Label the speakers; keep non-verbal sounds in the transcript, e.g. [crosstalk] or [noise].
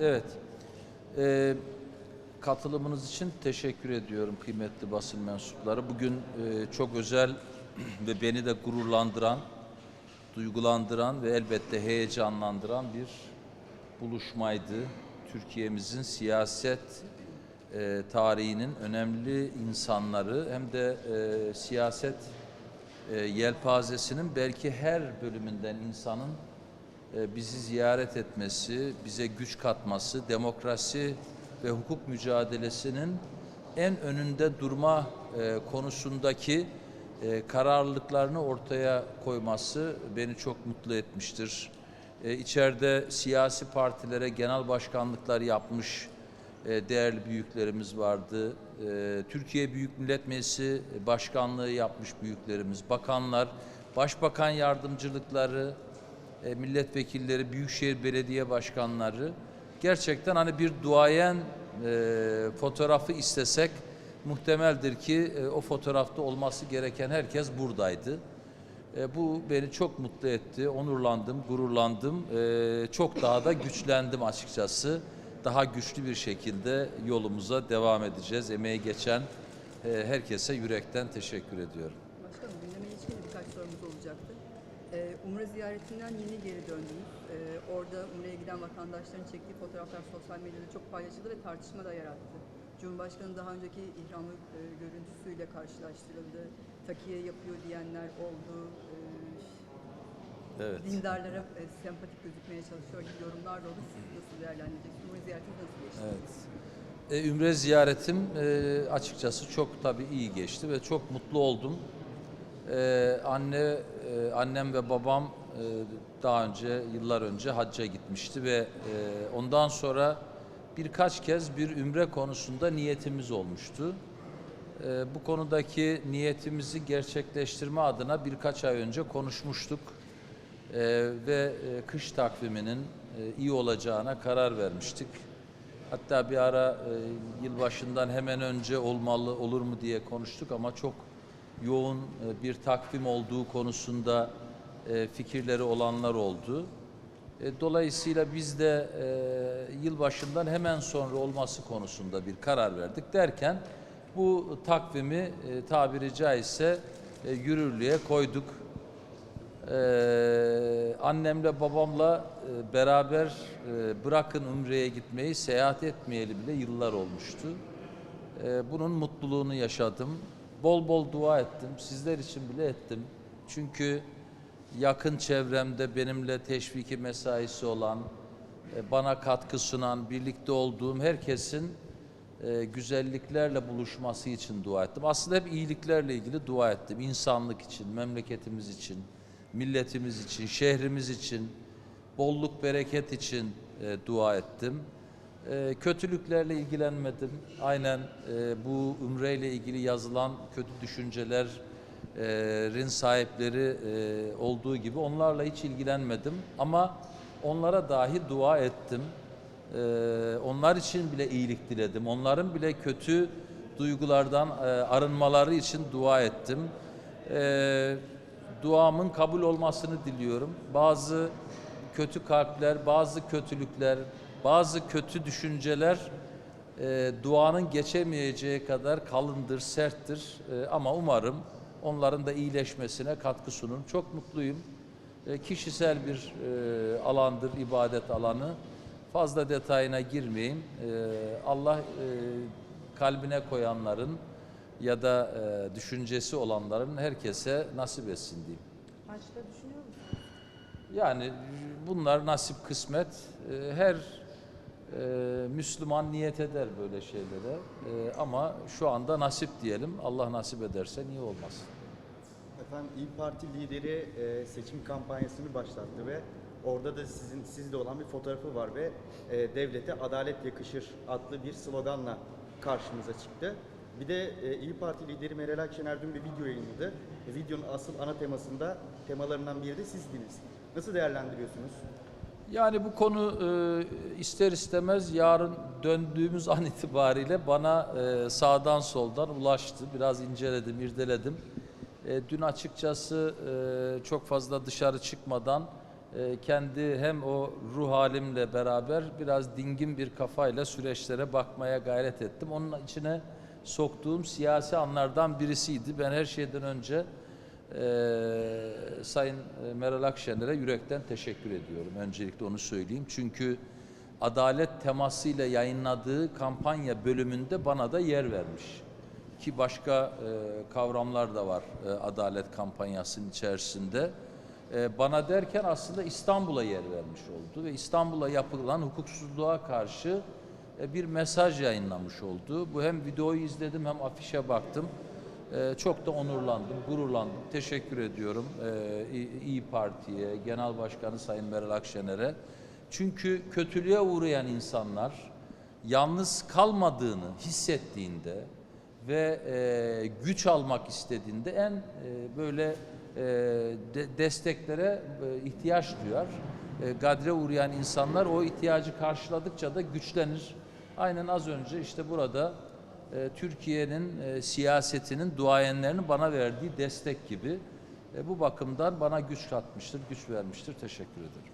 Speaker 1: Evet. Ee, katılımınız için teşekkür ediyorum kıymetli basın mensupları. Bugün e, çok özel [clears throat] ve beni de gururlandıran, duygulandıran ve elbette heyecanlandıran bir buluşmaydı. Türkiye'mizin siyaset e, tarihinin önemli insanları hem de e, siyaset e, yelpazesinin belki her bölümünden insanın bizi ziyaret etmesi, bize güç katması, demokrasi ve hukuk mücadelesinin en önünde durma e, konusundaki e, kararlılıklarını ortaya koyması beni çok mutlu etmiştir. E, İçeride siyasi partilere genel başkanlıklar yapmış e, değerli büyüklerimiz vardı. E, Türkiye Büyük Millet Meclisi başkanlığı yapmış büyüklerimiz, bakanlar, başbakan yardımcılıkları, e, milletvekilleri, büyükşehir belediye başkanları gerçekten hani bir duayen e, fotoğrafı istesek muhtemeldir ki e, o fotoğrafta olması gereken herkes buradaydı. E, bu beni çok mutlu etti, onurlandım, gururlandım. E, çok daha da güçlendim açıkçası. Daha güçlü bir şekilde yolumuza devam edeceğiz. Emeği geçen e, herkese yürekten teşekkür ediyorum.
Speaker 2: Başkanım gündeme ilişkin birkaç sorumuz olacaktı. Ee, Umre ziyaretinden yeni geri döndünüz. Ee, orada Umre'ye giden vatandaşların çektiği fotoğraflar sosyal medyada çok paylaşıldı ve tartışma da yarattı. Cumhurbaşkanı daha önceki ihramlı e, görüntüsüyle karşılaştırıldı. Takiye yapıyor diyenler oldu. Ee,
Speaker 1: Evet.
Speaker 2: dindarlara e, sempatik gözükmeye çalışıyor gibi yorumlar da oldu. Siz nasıl değerlendireceksiniz? Umre ziyaretiniz nasıl geçti?
Speaker 1: Evet. E, Ümre ziyaretim e, açıkçası çok tabii iyi geçti ve çok mutlu oldum. E, anne, e, annem ve babam e, daha önce, yıllar önce hacca gitmişti ve e, ondan sonra birkaç kez bir ümre konusunda niyetimiz olmuştu. E, bu konudaki niyetimizi gerçekleştirme adına birkaç ay önce konuşmuştuk. E, ve e, kış takviminin e, iyi olacağına karar vermiştik. Hatta bir ara e, yılbaşından hemen önce olmalı olur mu diye konuştuk ama çok yoğun e, bir takvim olduğu konusunda e, fikirleri olanlar oldu. E, dolayısıyla biz de yılbaşından hemen sonra olması konusunda bir karar verdik derken bu takvimi tabiri caizse yürürlüğe koyduk. Annemle babamla beraber bırakın Umre'ye gitmeyi seyahat etmeyeli bile yıllar olmuştu. Bunun mutluluğunu yaşadım. Bol bol dua ettim. Sizler için bile ettim. Çünkü yakın çevremde benimle teşviki mesaisi olan, e, bana katkı sunan, birlikte olduğum herkesin e, güzelliklerle buluşması için dua ettim. Aslında hep iyiliklerle ilgili dua ettim. İnsanlık için, memleketimiz için, milletimiz için, şehrimiz için, bolluk bereket için e, dua ettim. E, kötülüklerle ilgilenmedim. Aynen e, bu ümreyle ilgili yazılan kötü düşüncelerin sahipleri e, olduğu gibi onlarla hiç ilgilenmedim. Ama onlara dahi dua ettim. Ee, onlar için bile iyilik diledim. Onların bile kötü duygulardan e, arınmaları için dua ettim. Ee, duamın kabul olmasını diliyorum. Bazı kötü kalpler, bazı kötülükler, bazı kötü düşünceler e, duanın geçemeyeceği kadar kalındır, serttir. E, ama umarım onların da iyileşmesine katkı sunun. Çok mutluyum. E, kişisel bir e, alandır, ibadet alanı. Fazla detayına girmeyeyim. E, Allah e, kalbine koyanların ya da e, düşüncesi olanların herkese nasip etsin diyeyim.
Speaker 2: Haçta düşünüyor musunuz?
Speaker 1: Yani bunlar nasip kısmet. E, Her e, Müslüman niyet eder böyle şeylere. E, Ama şu anda nasip diyelim. Allah nasip ederse niye olmaz?
Speaker 3: Efendim İYİ Parti lideri e, seçim kampanyasını başlattı ve orada da sizin sizde olan bir fotoğrafı var ve e, devlete adalet yakışır adlı bir sloganla karşımıza çıktı. Bir de e, İYİ Parti lideri Meral Akşener dün bir video yayınladı. E, videonun asıl ana temasında temalarından biri de sizdiniz. Nasıl değerlendiriyorsunuz?
Speaker 1: Yani bu konu e, ister istemez yarın döndüğümüz [laughs] an itibariyle bana e, sağdan soldan ulaştı. Biraz inceledim, irdeledim. E, dün açıkçası e, çok fazla dışarı çıkmadan e, kendi hem o ruh halimle beraber biraz dingin bir kafayla süreçlere bakmaya gayret ettim. Onun içine soktuğum siyasi anlardan birisiydi. Ben her şeyden önce e, Sayın Meral Akşener'e yürekten teşekkür ediyorum. Öncelikle onu söyleyeyim. Çünkü adalet temasıyla yayınladığı kampanya bölümünde bana da yer vermiş. Ki başka e, kavramlar da var e, adalet kampanyasının içerisinde. E, bana derken aslında İstanbul'a yer vermiş oldu ve İstanbul'a yapılan hukuksuzluğa karşı e, bir mesaj yayınlamış oldu. Bu hem videoyu izledim hem afişe baktım. E, çok da onurlandım, gururlandım. Teşekkür ediyorum e, İyi Parti'ye, Genel Başkanı Sayın Meral Akşener'e. Çünkü kötülüğe uğrayan insanlar yalnız kalmadığını hissettiğinde ve e, güç almak istediğinde en e, böyle e, de- desteklere ihtiyaç duyar. E, gadre uğrayan insanlar o ihtiyacı karşıladıkça da güçlenir. Aynen az önce işte burada e, Türkiye'nin e, siyasetinin duayenlerinin bana verdiği destek gibi. E, bu bakımdan bana güç katmıştır, güç vermiştir. Teşekkür ederim.